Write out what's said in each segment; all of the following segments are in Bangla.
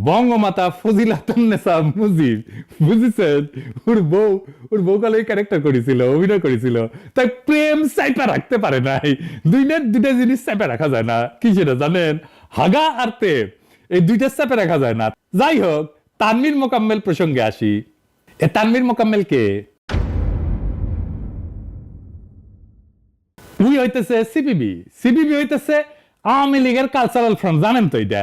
বঙ্গমাতা ফজিলাতুন্নেসা মুজিব। বুঝেছেন? ওর বউ ওর বউ কালে ক্যারেক্টার করেছিল, অভিনয় করেছিল। তাই প্রেম চাইপা রাখতে পারে নাই। দুইটা দুইটা জিনিস চাইপা রাখা যায় না। কি সেটা জানেন? হাগা আর প্রেম, এই দুইটা চাপে রাখা যায় না। যাই হোক, তানভীর মোকাম্মেল প্রসঙ্গে আসি। এ তানভীর মোকাম্মেল কে? উই হইতেছে সিপিবি। সিপিবি হইতেছে আওয়ামী লীগের কালচারাল ফ্রন্ট জানেন তো এটা?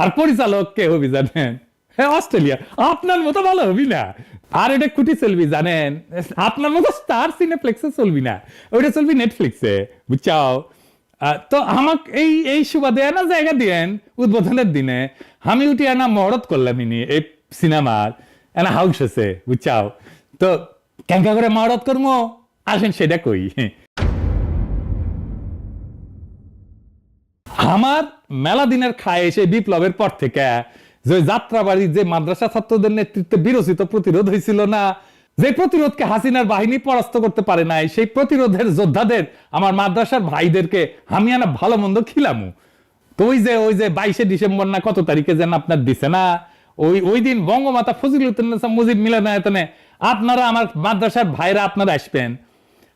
আর পরিচালক কে হবি জানেন? হ্যাঁ অস্ট্রেলিয়া। আপনার মতো ভালো হবি না। আর এটা কুটি চলবি জানেন? আপনার মতো স্টার সিনেপ্লেক্সে চলবি না। ওইটা চলবি নেটফ্লিক্সে বুঝছাও? তো আমাকে এই এই সুবাদে না জায়গা দিয়েন উদ্বোধনের দিনে। আমি উঠি আনা মহরত করলাম ইনি, এই সিনেমার। এনা হাউস আছে, বুঝছাও? তো কেঙ্কা করে মহরত করব আসেন সেটা কই। আমার মেলা দিনের খায় এসে বিপ্লবের পর থেকে যে যাত্রাবাড়ি, যে মাদ্রাসা ছাত্রদের নেতৃত্বে বিরোচিত প্রতিরোধ হয়েছিল না, যে প্রতিরোধকে হাসিনার বাহিনী পরাস্ত করতে পারে নাই, সেই প্রতিরোধের যোদ্ধাদের, আমার মাদ্রাসার ভাইদেরকে আমি আনা ভালো মন্দ খিলামু। তো ওই যে ওই যে বাইশে ডিসেম্বর না কত তারিখে যেন আপনার দিছে না, ওই ওই দিন বঙ্গমাতা ফজিলুদ্দিন মুজিব মিলনায়তনে আপনারা আমার মাদ্রাসার ভাইরা আপনারা আসবেন।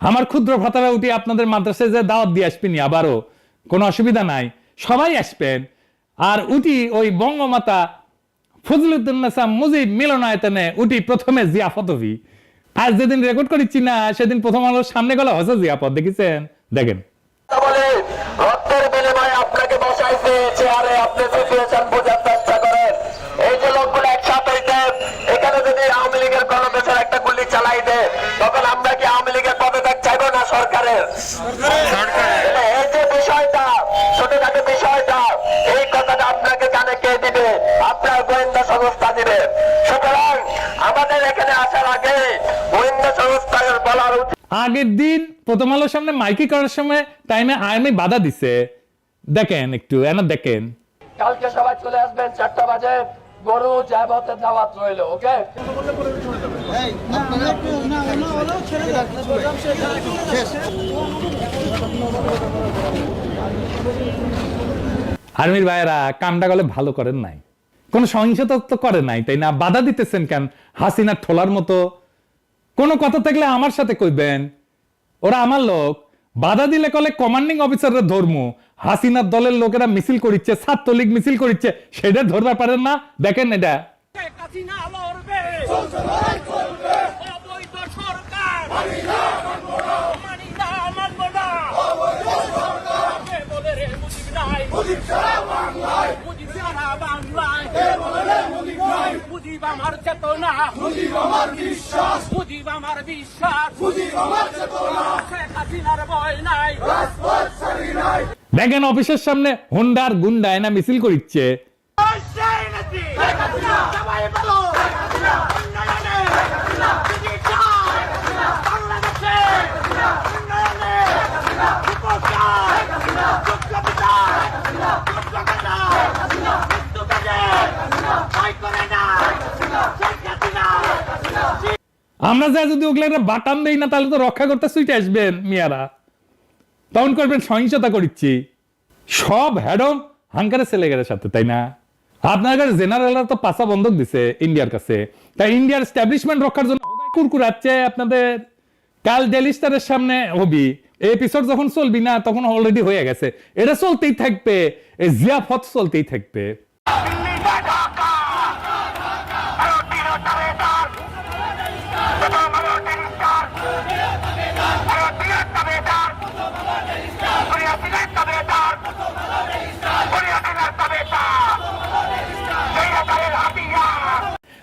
আমার ক্ষুদ্র ভাতারা উঠি আপনাদের মাদ্রাসায় যে দাওয়াত দিয়ে আসবেনি আবারও। কোনো অসুবিধা নাই। সবাই আসবেন। আর উটি ওই বঙ্গমাতা ফজলুদ্দিন মুজিব মিলনায়তনে উটি প্রথমে জিয়াফত হবি। আজ যেদিন রেকর্ড করেছি না, সেদিন প্রথম আলোর সামনে গেল হসে জিয়াফত, দেখেছেন? দেখেন। আগের দিন প্রথম আলোর সামনে মাইকি করার সময় টাইমে আর্মি বাধা দিছে। দেখেন একটু এনা দেখেন। কালকে সবাই চলে আসবেন চারটা বাজে গরু জায়বতের দাওয়াত রইল ওকে? আর্মির ভাইয়েরা কামটা গলে ভালো করেন নাই। কোন সহিংসতা তো করে নাই তাই না? বাধা দিতেছেন কেন? হাসিনা ঠোলার মতো কোন কথা থাকলে আমার সাথে কইবেন। ওরা আমার লোক। বাধা দিলে কলে কমান্ডিং অফিসাররা ধর্ম। হাসিনার দলের লোকেরা মিছিল করিচ্ছে, ছাত্রলীগ মিছিল করিচ্ছে, সেটা ধরতে পারেন না? দেখেন এটা হাসিনা লড়বে অবৈধ সরকার মানি না মানব না কে বলে রে মুজিব আমার চেতনা। মুজিব আমার বিশ্বাস। মুজিব আমার বিশ্বাস। মুজিব আমার চেতনা। শেখ হাসিনার ভয় নাই। দেখেন অফিসের সামনে হোন্ডার গুন্ডা এনা মিছিল করিচ্ছে সেই নাকি সবাই বলো উন্নয়নে যদি চায় বাংলাদেশে উন্নয়নে বিপর্যয় যোগ্য বিচার যোগ্য কাজা মৃত্যু কাজে ভয় করে না শেখ হাসিনা আমরা যা যদি ওগুলো একটা বাটাম দেই না, তাহলে তো রক্ষা করতে সুইটে আসবেন মিয়ারা। তখন করবেন সহিংসতা করিচ্ছি। সব হ্যাডম হাঙ্কারে ছেলেগের সাথে, তাই না? আপনার কাছে জেনারেলরা তো পাশা বন্ধক দিছে ইন্ডিয়ার কাছে। তাই ইন্ডিয়ার স্ট্যাবলিশমেন্ট রক্ষার জন্য কুরকুরাচ্ছে আপনাদের। কাল ডেলি স্টারের সামনে হবি। এপিসোড যখন চলবি না, তখন অলরেডি হয়ে গেছে। এটা চলতেই থাকবে। জিয়াফত চলতেই থাকবে।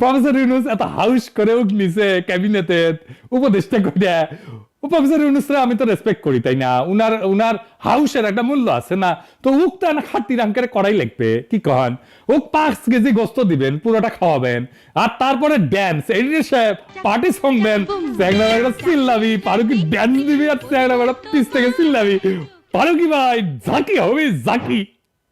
প্রফেসর ইউনুস এত হাউস করে ক্যাবিনেটে প্রফেসর আমি তো রেসপেক্ট করি, তাই না? উনার উনার হাউসের একটা মূল্য আছে না? তো উক তো না করাই লাগবে, কি কন ওক পাঁচ কেজি গোস্ত দিবেন, পুরোটা খাওয়াবেন, আর তারপরে ড্যান্স এডিটর সাহেব পার্টি সং দেন চ্যাংরা বেড়া পারুকি ড্যান্স দিবি আর চ্যাংরা বেড়া পিস থেকে ভাই, ঝাঁকি হবে, ঝাঁকি।